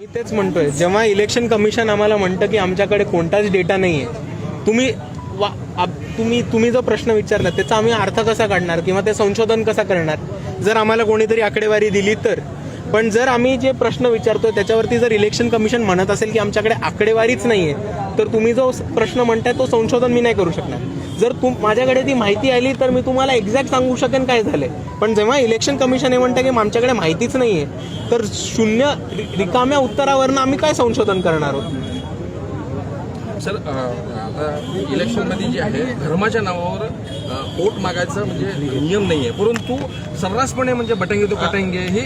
मी तेच म्हणतोय जेव्हा इलेक्शन कमिशन आम्हाला म्हणतं की आमच्याकडे कोणताच डेटा नाही आहे तुम्ही वा- आप- तुम्ही तुम्ही जो प्रश्न विचारला त्याचा आम्ही अर्थ कसा काढणार किंवा ते संशोधन कसा करणार? जर आम्हाला कोणीतरी आकडेवारी दिली तर. पण जर आम्ही जे प्रश्न विचारतोय त्याच्यावरती जर इलेक्शन कमिशन म्हणत असेल की आमच्याकडे आकडेवारीच नाहीये तर तुम्ही जो प्रश्न म्हणताय तो संशोधन मी नाही करू शकणार. जर तुम माझ्याकडे ती माहिती आली तर मी तुम्हाला एक्झॅक्ट सांगू शकेन काय झालंय. पण जेव्हा इलेक्शन कमिशन हे म्हणतं की आमच्याकडे माहितीच नाहीये तर शून्य रिकाम्या उत्तरावरनं आम्ही काय संशोधन करणार आहोत? सर अ, आता इलेक्शनमध्ये जे आहे धर्माच्या नावावर वोट मागायचं म्हणजे नियम नाही आहे परंतु सर्रासपणे म्हणजे बटंगे तो कटंगे हे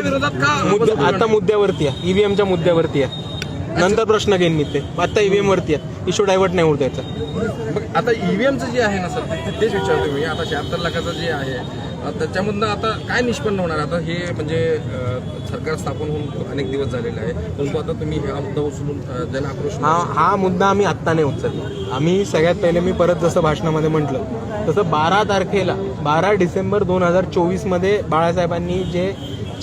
विरोधात का आता मुद्द्यावरती आहे. ईव्हीएमच्या मुद्द्यावरती आहे. नंतर प्रश्न घेईन मी ते. आता ईव्हीएम वरती आहे इश्यू डायव्हर्ट नाही होत याचा मग आता ईव्हीएमचं जे आहे ना सर ते- तेच विचारतो मी. आता शहात्तर लाखाचं जे आहे त्याच्यामधनं आता काय निष्पन्न होणार? आता हे म्हणजे सरकार स्थापन होऊन अनेक दिवस झालेले आहे. परंतु आता तुम्ही हा मुद्दा उचलून अ, जन आक्रोश हा हा मुद्दा आम्ही आत्ता नाही उचलला. आम्ही सगळ्यात पहिले मी परत जसं भाषणामध्ये म्हटलं तसं बारा तारखेला बारा डिसेंबर दोन हजार चोवीसमध्ये बाळासाहेबांनी जे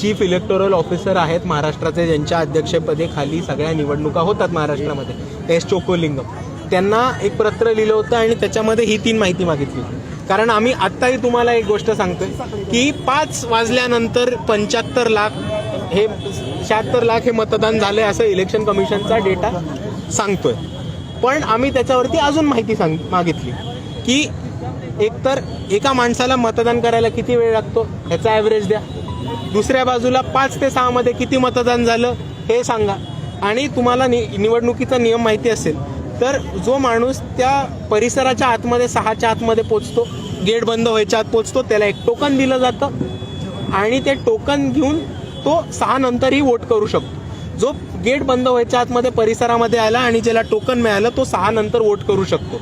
चीफ इलेक्टोरल ऑफिसर आहेत महाराष्ट्राचे ज्यांच्या अध्यक्षपदी खाली सगळ्या निवडणुका होतात महाराष्ट्रामध्ये. एस चोकोलिंगम. त्यांना एक पत्र लिहिलं होतं आणि त्याच्यामध्ये ही तीन माहिती मागितली. कारण आम्ही आत्ताही तुम्हाला एक गोष्ट सांगतोय की पाच वाजल्यानंतर पंच्याहत्तर लाख हे शहात्तर लाख हे मतदान झालंय असं इलेक्शन कमिशनचा डेटा सांगतोय. पण आम्ही त्याच्यावरती अजून माहिती सांग मागितली की एकतर एका माणसाला मतदान करायला किती वेळ लागतो? ह्याचा ॲव्हरेज द्या. दुसऱ्या बाजूला पाच ते सहा मध्ये किती मतदान झालं हे सांगा. आणि तुम्हाला नि निवडणुकीचा नियम माहिती असेल तर जो माणूस त्या परिसराच्या आतमध्ये सहाच्या आतमध्ये पोचतो गेट बंद व्हायच्या आत पोचतो त्याला एक टोकन दिलं जातं आणि ते टोकन घेऊन तो सहा नंतरही वोट करू शकतो. जो गेट बंद व्हायच्या आतमध्ये परिसरामध्ये आला आणि ज्याला टोकन मिळालं तो सहा नंतर वोट करू शकतो.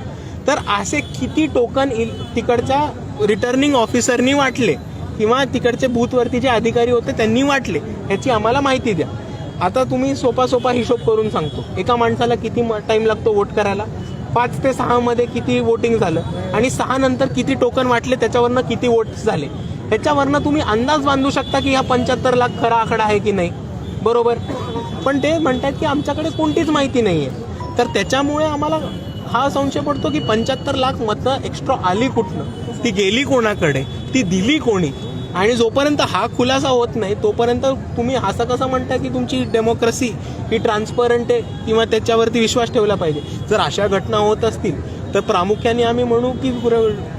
तर असे किती टोकन तिकडच्या रिटर्निंग ऑफिसरनी वाटले किंवा तिकडचे बूथवरती जे अधिकारी होते त्यांनी वाटले ह्याची आम्हाला माहिती द्या. आता तुम्ही सोपा सोपा हिशोब करून सांगतो. एका माणसाला किती टाइम लागतो वोट करायला? पाच ते सहा मध्ये किती वोटिंग झालं? आणि सहा नंतर किती टोकन वाटले? त्याच्यावरनं किती वोट झाले? ह्याच्यावरनं तुम्ही अंदाज बांधू शकता की हा पंच्याहत्तर लाख खरा आकडा आहे की नाही? बरोबर? पण ते म्हणतात की आमच्याकडे कोणतीच माहिती नाही आहे तर त्याच्यामुळे आम्हाला हा संशय पडतो की पंच्याहत्तर लाख मतं एक्स्ट्रा आली कुठनं? ती गेली कोणाकडे? ती दिली कोणी? आणि जोपर्यंत हा खुलासा होत नाही तोपर्यंत तुम्ही असं कसं म्हणता की तुमची डेमोक्रेसी ही ट्रान्सपरंट आहे किंवा त्याच्यावरती विश्वास ठेवला पाहिजे? जर अशा घटना होत असतील तर प्रामुख्याने आम्ही म्हणू की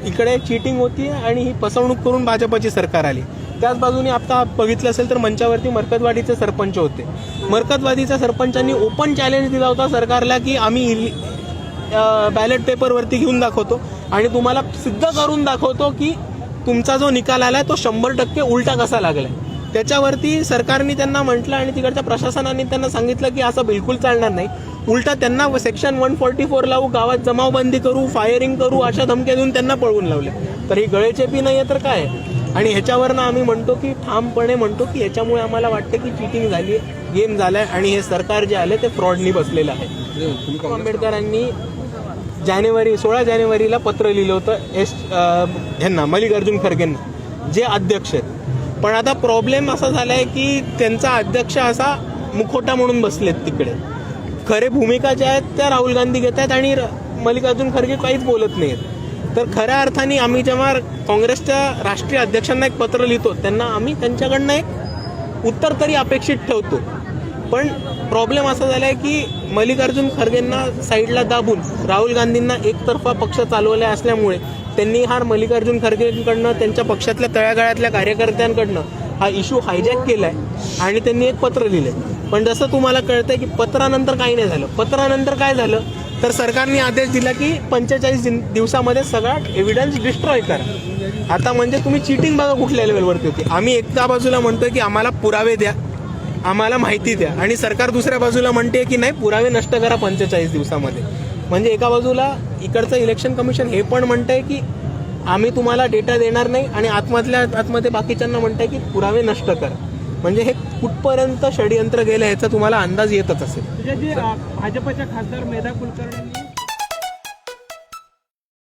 इकडे चिटिंग होती आणि ही फसवणूक करून भाजपाची सरकार आली. त्याच बाजूने आता बघितलं असेल तर मंचावरती मरकतवाडीचे सरपंच होते. मरकतवाडीच्या सरपंचांनी ओपन चॅलेंज दिला होता सरकारला की आम्ही बॅलेट पेपरवरती घेऊन दाखवतो. आणि तुम्हाला सिद्ध करून दाखवतो की तुमचा जो निकाल आलाय तो शंभर टक्के उलटा कसा लागलाय? त्याच्यावरती सरकारने त्यांना म्हटलं आणि तिकडच्या प्रशासनाने त्यांना सांगितलं की असं बिलकुल चालणार नाही. उलटा त्यांना सेक्शन वन फोर्टी फोर लावू गावात जमावबंदी करू फायरिंग करू अशा धमक्या देऊन त्यांना पळवून लावले. तर ही गळेचेपी नाही आहे तर काय? आणि ह्याच्यावरनं आम्ही म्हणतो की ठामपणे म्हणतो की याच्यामुळे आम्हाला वाटतं की चिटिंग झाली गेम झालाय आणि हे सरकार जे आले ते फ्रॉडनी बसलेलं आहे. आंबेडकरांनी जानेवारी सोळा जानेवारीला पत्र लिहिलं होतं एस ह्यांना मल्लिकार्जुन खरगेंना जे अध्यक्ष आहेत. पण आता प्रॉब्लेम असा झालाय की त्यांचा अध्यक्ष असा मुखोटा म्हणून बसलेत तिकडे. खरे भूमिका ज्या आहेत त्या राहुल गांधी घेत आहेत आणि र- मल्लिकार्जुन खरगे काहीच बोलत नाहीत तर खऱ्या अर्थाने आम्ही जेव्हा काँग्रेसच्या राष्ट्रीय अध्यक्षांना एक पत्र लिहितो त्यांना आम्ही त्यांच्याकडनं एक उत्तर तरी अपेक्षित ठेवतो. पण प्रॉब्लेम असा झालाय की मल्लिकार्जुन खरगेंना साईडला दाबून राहुल गांधींना एकतर्फा पक्ष चालवला असल्यामुळे त्यांनी हा मल्लिकार्जुन खरगेंकडनं त्यांच्या पक्षातल्या तळागाळातल्या कार्यकर्त्यांकडनं हा इश्यू हायजॅक केलाय आणि त्यांनी एक पत्र लिहिलंय. पण जसं तुम्हाला कळतंय की पत्रानंतर काही नाही झालं. पत्रानंतर काय झालं? तर सरकारने आदेश दिला की पंचेचाळीस दिवसामध्ये सगळा एव्हिडन्स डिस्ट्रॉय करा. आता म्हणजे तुम्ही चिटिंग बघा कुठल्या लेवलवरती होती. आम्ही एका बाजूला म्हणतोय की आम्हाला पुरावे द्या. आम्हाला माहिती द्या. आणि सरकार दुसऱ्या बाजूला म्हणते की नाही पुरावे नष्ट करा पंचेचाळीस दिवसामध्ये. म्हणजे एका बाजूला इकडचं इलेक्शन कमिशन हे पण म्हणतंय की आम्ही तुम्हाला डेटा देणार नाही आणि आतमधल्या आतमध्ये बाकीच्यांना म्हणताय की पुरावे नष्ट करा. म्हणजे हे कुठपर्यंत षडयंत्र गेलं ह्याचा तुम्हाला अंदाज येतच असेल. म्हणजे जे भाजपच्या खासदार मेधा कुलकर्णी